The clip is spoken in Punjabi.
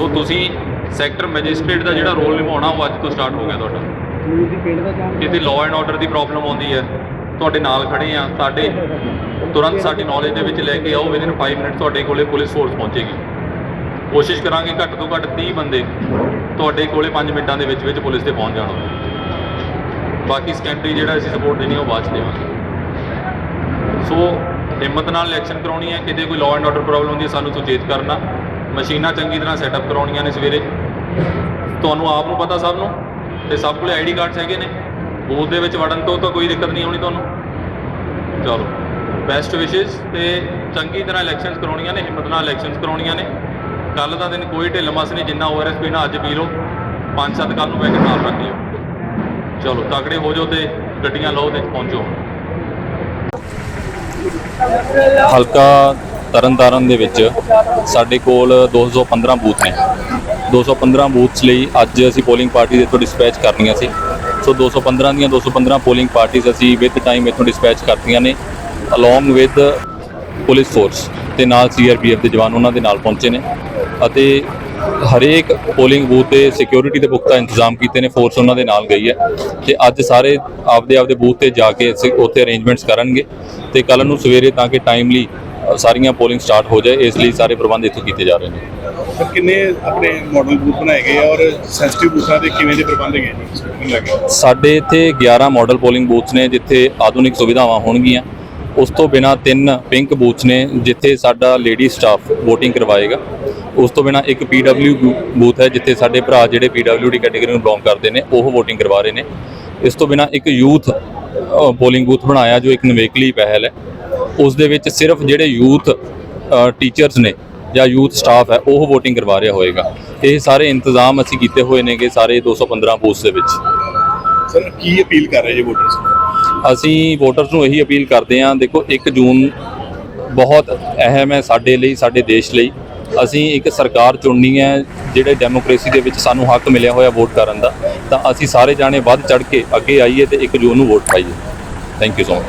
ਸੋ ਤੁਸੀਂ ਸੈਕਟਰ ਮੈਜਿਸਟ੍ਰੇਟ ਦਾ ਜਿਹੜਾ ਰੋਲ ਨਿਭਾਉਣਾ ਉਹ ਅੱਜ ਤੋਂ ਸਟਾਰਟ ਹੋ ਗਿਆ ਤੁਹਾਡਾ। ਕਿਤੇ ਲਾਅ ਐਂਡ ਆਰਡਰ ਦੀ ਪ੍ਰੋਬਲਮ ਆਉਂਦੀ ਹੈ, ਤੁਹਾਡੇ ਨਾਲ ਖੜੇ ਆ, ਸਾਡੇ ਤੁਰੰਤ ਸਾਡੀ ਨੌਲੇਜ ਦੇ ਵਿੱਚ ਲੈ ਕੇ ਆਓ ਵਿਦਿਨ 5 ਮਿੰਟ ਤੁਹਾਡੇ ਕੋਲੇ ਪੁਲਿਸ ਫੋਰਸ ਪਹੁੰਚੇਗੀ। ਕੋਸ਼ਿਸ਼ ਕਰਾਂਗੇ ਘੱਟ ਤੋਂ ਘੱਟ 30 ਬੰਦੇ ਤੁਹਾਡੇ ਕੋਲੇ 5 ਮਿੰਟਾਂ ਦੇ ਵਿੱਚ ਵਿੱਚ ਪੁਲਿਸ ਤੇ ਪਹੁੰਚ ਜਾਣਾ। ਬਾਕੀ ਸੈਕੰਡਰੀ ਜਿਹੜਾ ਅਸੀਂ ਸਪੋਰਟ ਦੇਣੀ ਉਹ ਬਾਅਦ ਚ ਦੇਵਾਂਗੇ। ਸੋ ਹਿੰਮਤ ਨਾਲ ਇਲੈਕਸ਼ਨ ਕਰਾਉਣੀ ਹੈ, ਕਿਤੇ ਕੋਈ ਲਾਅ ਐਂਡ ਆਰਡਰ ਪ੍ਰੋਬਲਮ ਹੁੰਦੀ ਹੈ, ਸਾਨੂੰ ਸੁਚੇਤ ਕਰਨਾ। ਮਸ਼ੀਨਾਂ ਚੰਗੀ ਤਰ੍ਹਾਂ ਸੈਟਅਪ ਕਰਾਉਣੀਆਂ ਨੇ ਸਵੇਰੇ। ਤੁਹਾਨੂੰ ਆਪ ਨੂੰ ਪਤਾ ਸਭ ਨੂੰ ਤੇ ਸਭ ਕੋਲੇ ਆਈਡੀ ਕਾਰਡਸ ਹੈਗੇ ਨੇ। ਬੂਥ ਦੇ ਵਿੱਚ ਵੜਨ ਤੋਂ ਤਾਂ ਕੋਈ ਦਿੱਕਤ ਨਹੀਂ ਆਉਣੀ ਤੁਹਾਨੂੰ। ਚਲੋ ਬੈਸਟ ਵਿਸ਼ੇਸ ਤੇ ਚੰਗੀ ਤਰ੍ਹਾਂ ਇਲੈਕਸ਼ਨਸ ਕਰਾਉਣੀਆਂ ਨੇ, ਹਿੰਮਤ ਨਾਲ ਇਲੈਕਸ਼ਨਸ ਕਰਾਉਣੀਆਂ ਨੇ। ਕੱਲ ਦਾ ਦਿਨ ਕੋਈ ਢਿੱਲ ਮਸ ਨਹੀਂ, ਜਿੰਨਾ ਓਆਰਐਸ ਪੀਣਾ ਅੱਜ ਪੀ ਲਓ। ਪੰਜ ਸੱਤ ਕੱਲ ਨੂੰ ਬੈ ਕੇ ਨਾਲ ਰੱਖ ਲਿਓ। ਚਲੋ, ਤਕੜੇ ਹੋ ਜਾਓ ਤੇ ਗੱਡੀਆਂ ਲਓ ਤੇ ਪਹੁੰਚੋ। ਹਲਕਾ ਤਰਨਤਾਰਨ ਦੇ ਵਿੱਚ ਸਾਡੇ ਕੋਲ 215 ਬੂਥ ਨੇ। 215 ਬੂਥਸ ਲਈ ਅੱਜ ਅਸੀਂ ਪੋਲਿੰਗ ਪਾਰਟੀ ਦੇ ਤੋਂ ਡਿਸਪੈਚ ਕਰਨੀਆਂ ਸੀ। ਸੋ 215 ਦੀਆਂ 215 ਪੋਲਿੰਗ ਪਾਰਟੀਆਂ ਅਸੀਂ ਵਿਦ ਟਾਈਮ ਇੱਥੋਂ ਡਿਸਪੈਚ ਕਰਤੀਆਂ ਨੇ ਅਲੋਂਗ ਵਿਦ ਪੁਲਿਸ ਫੋਰਸ ਤੇ ਨਾਲ ਸੀਆਰਪੀਐਫ ਦੇ ਜਵਾਨ ਉਹਨਾਂ ਦੇ ਨਾਲ ਪਹੁੰਚੇ ਨੇ। ਅਤੇ ਹਰੇਕ ਪੋਲਿੰਗ ਬੂਥ ਤੇ ਸਿਕਿਉਰਿਟੀ ਦੇ ਪੁਖਤਾ ਇੰਤਜ਼ਾਮ ਕੀਤੇ ਨੇ ਫੋਰਸ ਉਹਨਾਂ ਦੇ ਨਾਲ ਗਈ ਹੈ। ਤੇ ਅੱਜ ਸਾਰੇ ਆਪਦੇ ਆਪਦੇ ਬੂਥ ਤੇ ਜਾ ਕੇ ਅਸੀਂ ਉੱਥੇ ਅਰੇਂਜਮੈਂਟਸ ਕਰਨਗੇ। ਤੇ ਕੱਲ ਨੂੰ ਸਵੇਰੇ ਤਾਂ ਕਿ ਟਾਈਮਲੀ ਸਾਰੀਆਂ ਪੋਲਿੰਗ ਸਟਾਰਟ ਹੋ ਜਾਏ ਇਸ ਲਈ ਸਾਰੇ ਪ੍ਰਬੰਧ ਇੱਥੋਂ ਕੀਤੇ ਜਾ ਰਹੇ ਨੇ। ਕਿੰਨੇ ਆਪਣੇ ਮਾਡਲ ਬੂਥ ਬਣਾਏ ਗਏ ਔਰ ਸੈਂਸਿਟਿਵ ਬੂਥਾਂ ਦੇ ਕਿਵੇਂ ਦੇ ਪ੍ਰਬੰਧ ਹੈਗੇ ਸਾਡੇ ਇੱਥੇ 11 ਮਾਡਲ ਪੋਲਿੰਗ ਬੂਥਸ ਨੇ ਜਿੱਥੇ ਆਧੁਨਿਕ ਸੁਵਿਧਾਵਾਂ ਹੋਣਗੀਆਂ। ਉਸ ਤੋਂ ਬਿਨਾ ਤਿੰਨ ਪਿੰਕ ਬੂਥਸ ਨੇ ਜਿੱਥੇ ਸਾਡਾ ਲੇਡੀ ਸਟਾਫ VOTING ਕਰਵਾਏਗਾ। ਉਸ ਤੋਂ ਬਿਨਾ ਇੱਕ PW ਬੂਥ ਹੈ ਜਿੱਥੇ ਸਾਡੇ ਭਰਾ ਜਿਹੜੇ PWD ਕੈਟਾਗਰੀ ਨੂੰ ਬਿਲੋਂਗ ਕਰਦੇ ਨੇ ਉਹ VOTING ਕਰਵਾ ਰਹੇ ਨੇ। ਇਸ ਤੋਂ ਬਿਨਾ ਇੱਕ ਯੂਥ ਪੋਲਿੰਗ ਬੂਥ ਬਣਾਇਆ ਜੋ ਇੱਕ ਨਵੇਕਲੀ ਪਹਿਲ ਹੈ। ਉਸ ਦੇ ਵਿੱਚ ਸਿਰਫ ਜਿਹੜੇ ਯੂਥ ਟੀਚਰਸ ਨੇ ਜਾਂ ਯੂਥ ਸਟਾਫ ਹੈ ਉਹ VOTING ਕਰਵਾ ਰਿਹਾ ਹੋਏਗਾ। ਇਹ ਸਾਰੇ ਇੰਤਜ਼ਾਮ ਅਸੀਂ ਕੀਤੇ ਹੋਏ ਨੇਗੇ ਸਾਰੇ 215 ਬੂਥਸ ਦੇ ਵਿੱਚ। ਸਰ ਕੀ ਅਪੀਲ ਕਰ ਰਹੇ ਜੀ ਵੋਟਰਸ ਅਸੀਂ ਵੋਟਰਸ ਨੂੰ ਇਹੀ ਅਪੀਲ ਕਰਦੇ ਹਾਂ ਦੇਖੋ 1 ਜੂਨ ਬਹੁਤ ਅਹਿਮ ਹੈ ਸਾਡੇ ਲਈ ਸਾਡੇ ਦੇਸ਼ ਲਈ। ਅਸੀਂ ਇੱਕ ਸਰਕਾਰ ਚੁਣਨੀ ਹੈ ਜਿਹੜੇ ਡੈਮੋਕ੍ਰੇਸੀ ਦੇ ਵਿੱਚ ਸਾਨੂੰ ਹੱਕ ਮਿਲਿਆ ਹੋਇਆ ਵੋਟ ਕਰਨ ਦਾ ਤਾਂ ਅਸੀਂ ਸਾਰੇ ਜਾਣੇ ਵੱਧ ਚੜ ਕੇ ਅੱਗੇ ਆਈਏ ਤੇ 1 ਜੂਨ ਨੂੰ ਵੋਟ ਪਾਈਏ। Thank you so much